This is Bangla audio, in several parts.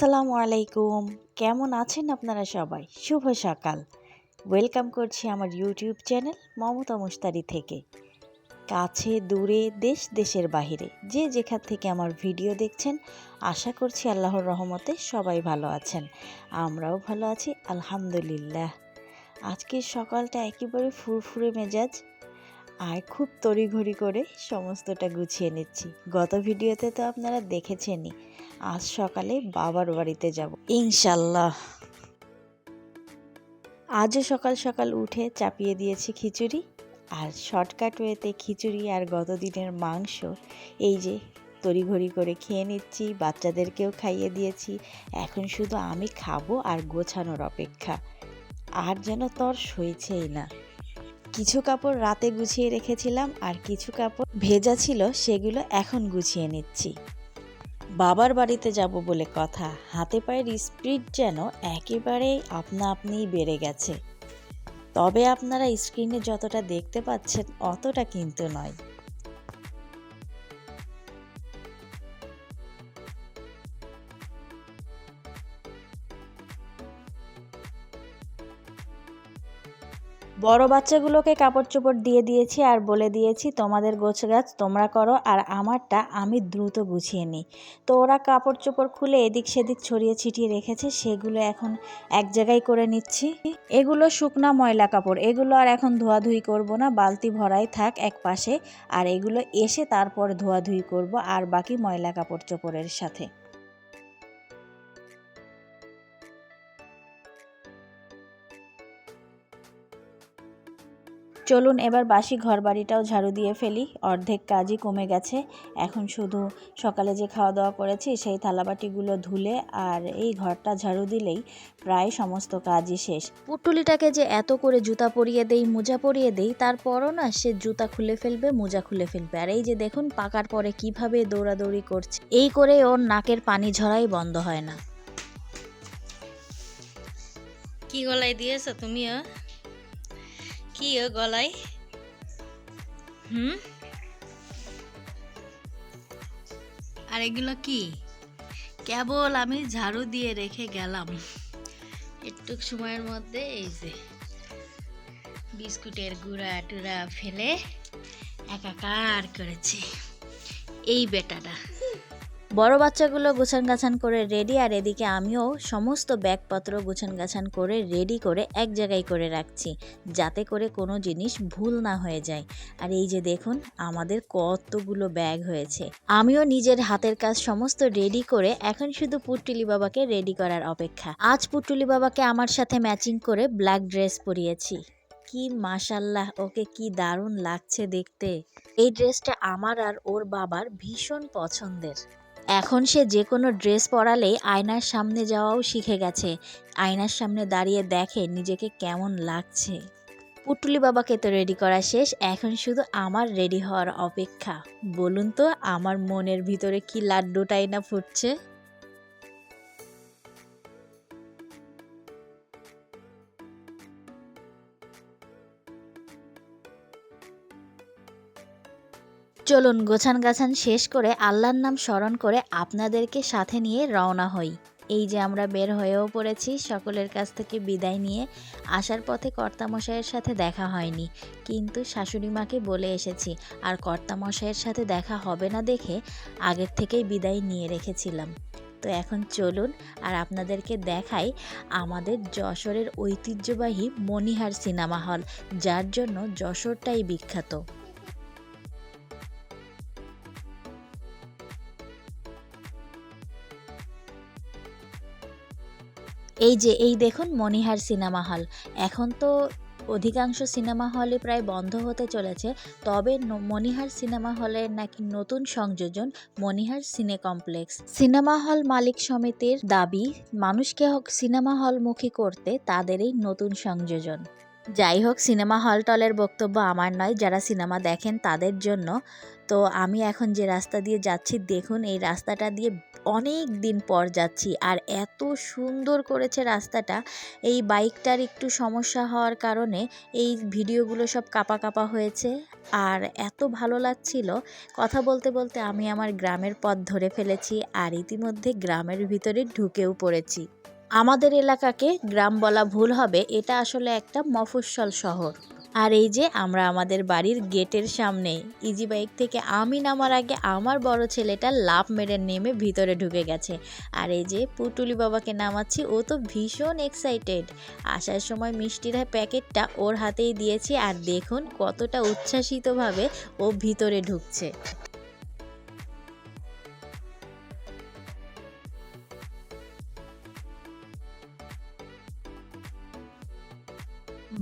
আসসালামু আলাইকুম। কেমন আছেন আপনারা সবাই? শুভ সকাল। ওয়েলকাম করছি আমার ইউটিউব চ্যানেল মমতা মুস্তারি থেকে। কাছে, দূরে, দেশ, দেশের বাহিরে। যে যেখান থেকে আমার ভিডিও দেখছেন, আশা করছি আল্লাহর রহমতে সবাই ভালো আছেন। আমরাও ভালো আছি, আলহামদুলিল্লাহ। আজকের সকালটা একেবারে ফুরফুরে মেজাজ। আর খুব তড়িঘড়ি করে সমস্তটা গুছিয়ে নিচ্ছি। গত ভিডিওতে তো আপনারা দেখেছেনই, আজ সকালে বাবার বাড়িতে যাব। ইনশাল্লাহ। আজও সকাল সকাল উঠে চাপিয়ে দিয়েছি খিচুড়ি, আর শর্টকাট ওয়েতে খিচুড়ি আর গত দিনের মাংস, এই যে তড়িঘড়ি করে খেয়ে নিচ্ছি, বাচ্চাদেরকেও খাইয়ে দিয়েছি, এখন শুধু আমি খাব আর গোছানোর অপেক্ষা। আর যেন তোর সইছেই না। কিছু কাপড় রাতে গুছিয়ে রেখেছিলাম আর কিছু কাপড় ভেজা ছিল সেগুলো এখন গুছিয়ে নিচ্ছি। বাবার বাড়িতে যাব বলে কথা, হাতে পায়ের স্পিড যেন একেবারেই আপনা আপনিই বেড়ে গেছে। তবে আপনারা স্ক্রিনে যতটা দেখতে পাচ্ছেন অতটা কিন্তু নয়। বড় বাচ্চাগুলোকে কাপড় চোপড় দিয়ে দিয়েছি আর বলে দিয়েছি, তোমাদের গোছ গাছ তোমরা করো আর আমারটা আমি দ্রুত গুছিয়ে নিই। তো ওরা কাপড় চোপড় খুলে এদিক সেদিক ছড়িয়ে ছিটিয়ে রেখেছে, সেগুলো এখন এক জায়গায় করে নিচ্ছি। এগুলো শুকনা ময়লা কাপড়, এগুলো আর এখন ধোয়াধুয়ি করব না, বালতি ভরাই থাক এক পাশে, আর এগুলো এসে তারপর ধোয়াধুয়ি করব আর বাকি ময়লা কাপড় চোপড়ের সাথে। চলুন এবার বাসি ঘর বাড়িটাও ঝাড়ু দিয়ে ফেলি। অর্ধেক কাজই কমে গেছে। এখন শুধু সকালে যে খাওয়া দাওয়া করেছি, সেই থালাবাটিগুলো ধুলে আর এই ঘরটা ঝাড়ু দিলেই প্রায় সমস্ত কাজই শেষ। পুটুলিটাকে যে এত করে জুতা পরিয়ে দেই, মোজা পরিয়ে দেই, তারপরও না সে জুতা খুলে ফেলবে, মোজা খুলে ফেলবে। আর এই যে দেখুন, পাকার পরে কীভাবে দৌড়াদৌড়ি করছে। এই করে ওর নাকের পানি ঝরাই বন্ধ হয় না। কি গলায় দিয়েছ তুমি ও কি ও গলায়? হুম? আর এগুলো কি? কেবল আমি ঝাড়ু দিয়ে রেখে গেলাম। একটু সময়ের মধ্যে এই যে বিস্কুটের গুঁড়া টুড়া ফেলে একাকার করেছে। এই বেটাটা। বড় বাচ্চাগুলো গোছান গাছান করে রেডি আর এদিকে আমিও সমস্ত ব্যাগপত্র গোছান গাছান করে রেডি করে এক জায়গায় করে রাখছি, যাতে করে কোনো জিনিস ভুল না হয়ে যায়। আর এই যে দেখুন, আমাদের কতগুলো ব্যাগ হয়েছে। আমিও নিজের হাতের কাজ সমস্ত রেডি করে এখন শুধু পুটুলি বাবাকে রেডি করার অপেক্ষা। আজ পুটুলি বাবাকে আমার সাথে ম্যাচিং করে ব্ল্যাক ড্রেস পরিয়েছি। কি মাশাল্লাহ, ওকে কি দারুণ লাগছে দেখতে। এই ড্রেসটা আমার আর ওর বাবার ভীষণ পছন্দের। এখন সে যে কোনো ড্রেস পরালেই আয়নার সামনে যাওয়াও শিখে গেছে। আয়নার সামনে দাঁড়িয়ে দেখে নিজেকে কেমন লাগছে। পুটুলি বাবাকে তো রেডি করা শেষ, এখন শুধু আমার রেডি হওয়ার অপেক্ষা। বলুন তো, আমার মনের ভিতরে কি লাড্ডুটাই না ফুটছে? চলুন গোছান গাছান শেষ করে আল্লাহর নাম স্মরণ করে আপনাদেরকে সাথে নিয়ে রওনা হই। এই যে আমরা বের হয়েও পড়েছি, সকলের কাছ থেকে বিদায় নিয়ে আসার পথে কর্তামশাইয়ের সাথে দেখা হয়নি। কিন্তু শাশুড়ি মাকে বলে এসেছি, আর কর্তামশাইয়ের সাথে দেখা হবে না দেখে আগের থেকেই বিদায় নিয়ে রেখেছিলাম। তো এখন চলুন, আর আপনাদেরকে দেখাই আমাদের যশোরের ঐতিহ্যবাহী মণিহার সিনেমা হল, যার জন্য যশোরটাই বিখ্যাত। এই যে, এই দেখুন মনিহার সিনেমা হল। এখন তো অধিকাংশ সিনেমা হলে প্রায় বন্ধ হতে চলেছে। তবে মনিহার সিনেমা হলের নাকি নতুন সংযোজন মনিহার সিনে কমপ্লেক্স সিনেমা হল মালিক সমিতির দাবি মানুষকে হোক সিনেমা হলমুখী করতে তাদেরই নতুন সংযোজন। যাই হোক, সিনেমা হল টলের বক্তব্য আমার নয়, যারা সিনেমা দেখেন তাদের জন্য। তো আমি এখন যে রাস্তা দিয়ে যাচ্ছি, দেখুন এই রাস্তাটা দিয়ে অনেক দিন পর যাচ্ছি আর এত সুন্দর করেছে রাস্তাটা। এই বাইকটার একটু সমস্যা হওয়ার কারণে এই ভিডিওগুলো সব কাপা কাপা হয়েছে আর এত ভালো লাগছিল। কথা বলতে বলতে আমি আমার গ্রামের পথ ধরে ফেলেছি আর ইতিমধ্যে গ্রামের ভিতরে ঢুকেও পড়েছি। আমাদের এলাকাকে গ্রাম বলা ভুল হবে, এটা আসলে একটা মফস্বল শহর। আর এই যে আমরা আমাদের বাড়ির গেটের সামনে, ইজি বাইক থেকে আমি নামার আগে আমার বড় ছেলেটা লাভ মেরে নেমে ভিতরে ঢুকে গেছে। আর এই যে পুটুলি বাবাকে নামাচ্ছি, ও তো ভীষণ এক্সাইটেড আসার সময় মিষ্টির প্যাকেটটা ওর হাতেই দিয়েছি, আর দেখুন কতটা উচ্ছ্বাসিতভাবে ও ভিতরে ঢুকছে।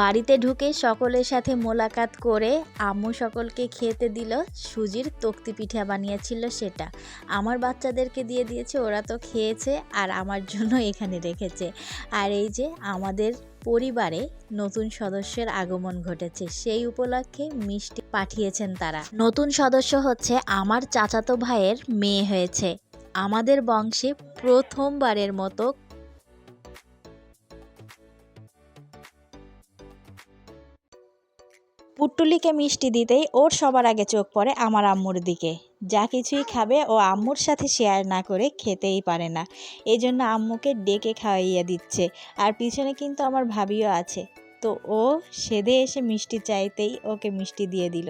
বাড়িতে ঢুকে সকলের সাথে মোলাকাত করে আম্মু সকলকে খেতে দিল, সুজির তক্তি পিঠা বানিয়েছিল সেটা। আমার বাচ্চাদেরকে দিয়ে দিয়েছে, ওরা তো খেয়েছে আর আমার জন্য এখানে রেখেছে। আর এই যে আমাদের পরিবারে নতুন সদস্যের আগমন ঘটেছে, সেই উপলক্ষে মিষ্টি পাঠিয়েছেন তারা। নতুন সদস্য হচ্ছে আমার চাচাতো ভাইয়ের মেয়ে হয়েছে। আমাদের বংশে প্রথমবারের মতো পুট্টুলিকে মিষ্টি দিতেই ওর সবার আগে চোখ পড়ে আমার আম্মুর দিকে। যা কিছুই খাবে ও আম্মুর সাথে শেয়ার না করে খেতেই পারে না। এই জন্য আম্মুকে ডেকে খাওয়াইয়া দিচ্ছে। আর পিছনে কিন্তু আমার ভাবিও আছে। তো ও সেদে এসে মিষ্টি চাইতেই ওকে মিষ্টি দিয়ে দিল।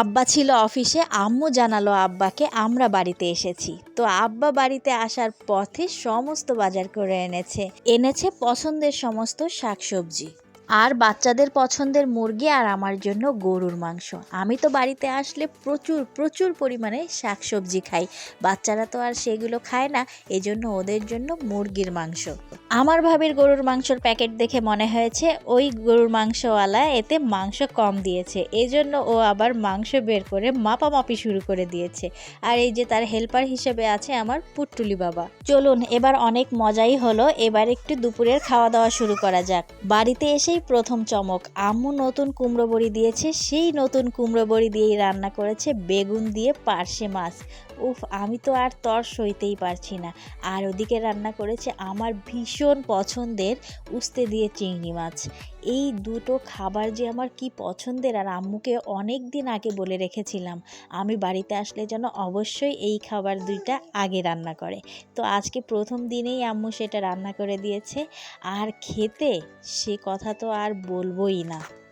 আব্বা ছিল অফিসে, আম্মু জানালো আব্বাকে, আমরা বাড়িতে এসেছি। তো আব্বা বাড়িতে আসার পথে সমস্ত বাজার করে এনেছে। এনেছে পছন্দের সমস্ত শাকসবজি। আর বাচ্চাদের পছন্দের মুরগি আর আমার জন্য গরুর মাংস। আমি তো বাড়িতে আসলে প্রচুর প্রচুর পরিমাণে শাকসবজি খাই। বাচ্চারা তো আর সেগুলো খায় না, এজন্য ওদের জন্য মুরগির মাংস। আমার ভাবির গরুর মাংসর প্যাকেট দেখে মনে হয়েছে, ওই গরুর মাংসওয়ালা এতে মাংস কম দিয়েছে। এজন্য ও আবার মাংস বের করে মাপামাপি শুরু করে দিয়েছে। আর এই যে তার হেল্পার হিসেবে আছে আমার পুট্টুলি বাবা। চলুন, এবার অনেক মজাই হলো। এবার একটু দুপুরের খাওয়া দাওয়া শুরু করা যাক। বাড়িতে এসেই প্রথম চমক। আম্মু নতুন কুমড়ো বড়ি দিয়েছে, সেই নতুন কুমড়ো বড়ি দিয়েই রান্না করেছে বেগুন দিয়ে পার্শে মাছ। উফ, আমি তো আর তর সইতেই পারছি না। আর ওদিকে রান্না করেছে আমার ভীষণ পছন্দের উস্তে দিয়ে চিংড়ি মাছ। এই দুটো খাবার যে আমার কি পছন্দের আর আম্মুকে অনেক দিন আগে বলে রেখেছিলাম, আমি বাড়িতে আসলে যেন অবশ্যই এই খাবার দুইটা আগে রান্না করে। তো আজকে প্রথম দিনেই আম্মু সেটা রান্না করে দিয়েছে। আর খেতে সে কথা তো আর বলবোই না।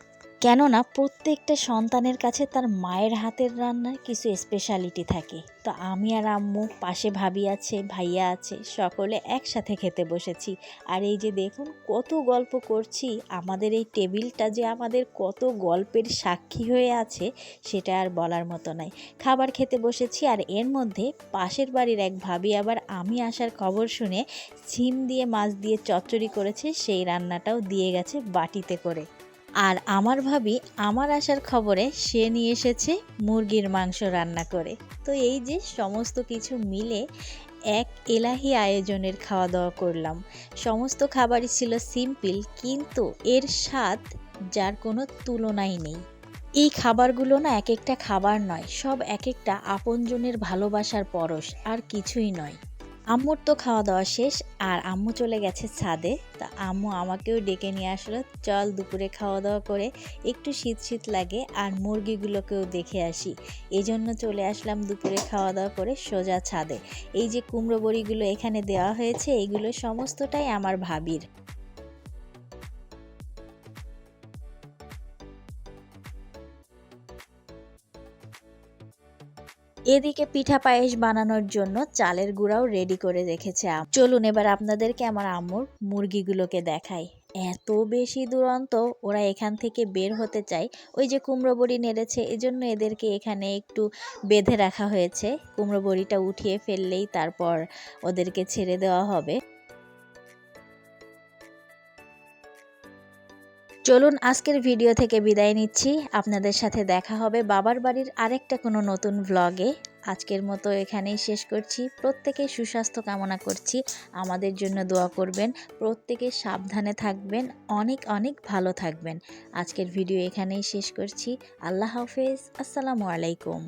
কেননা প্রত্যেকটা সন্তানের কাছে তার মায়ের হাতের রান্নার কিছু স্পেশালিটি থাকে। তো আমি আর আম্মু পাশে ভাবি আছে, ভাইয়া আছে, সকলে একসাথে খেতে বসেছি। আর এই যে দেখুন, কত গল্প করছি, আমাদের এই টেবিলটা যে আমাদের কত গল্পের সাক্ষী হয়ে আছে, সেটা আর বলার মতো নয় খাবার খেতে বসেছি আর এর মধ্যে পাশের বাড়ির এক ভাবি আবার আমি আসার খবর শুনে সিম দিয়ে, মাছ দিয়ে চচ্চড়ি করেছে, সেই রান্নাটাও দিয়ে গেছে বাটিতে করে। আর আমার ভাবি আমার আসার খবরে সে নিয়ে এসেছে মুরগির মাংস রান্না করে। তো এই যে সমস্ত কিছু মিলে এক এলাহি আয়োজনের খাওয়া দাওয়া করলাম। সমস্ত খাবারই ছিল সিম্পল, কিন্তু এর স্বাদ যার কোনো তুলনাই নেই। এই খাবারগুলো না এক একটা খাবার নয়, সব এক একটা আপনজনের ভালোবাসার পরশ, আর কিছুই নয়। আম্মুর তো খাওয়া দাওয়া শেষ, আর আম্মু চলে গেছে ছাদে। তা আম্মু আমাকেও ডেকে নিয়ে আসলো, চল দুপুরে খাওয়া দাওয়া করে একটু শীত শীত লাগে, আর মুরগিগুলোকেও দেখে আসি। এই জন্য চলে আসলাম দুপুরে খাওয়া দাওয়া করে সোজা ছাদে। এই যে কুমড়ো বড়িগুলো এখানে দেওয়া হয়েছে, এগুলো সমস্তটাই আমার ভাবির। এদিকে পিঠা পায়েস বানানোর জন্য চালের গুঁড়াও রেডি করে রেখেছে চলুন এবার আপনাদেরকে আমার আম্মুর মুরগিগুলোকে দেখাই। এত বেশি দুরন্ত ওরা এখান থেকে বের হতে চায়। ওই যে কুমড়ো বড়ি নেড়েছে, এজন্য এদেরকে এখানে একটু বেঁধে রাখা হয়েছে। কুমড়ো বড়িটা উঠিয়ে ফেললেই তারপর ওদেরকে ছেড়ে দেওয়া হবে। চলুন আজকের ভিডিও থেকে বিদায় নিচ্ছি। আপনাদের সাথে দেখা হবে বাবার বাড়ির আরেকটা কোনো নতুন ভ্লগে আজকের মতো এখানেই শেষ করছি। প্রত্যেকে সুস্বাস্থ্য কামনা করছি। আমাদের জন্য দোয়া করবেন। প্রত্যেকে সাবধানে থাকবেন। অনেক অনেক ভালো থাকবেন। আজকের ভিডিও এখানেই শেষ করছি। আল্লাহ হাফেজ। আসসালামু আলাইকুম।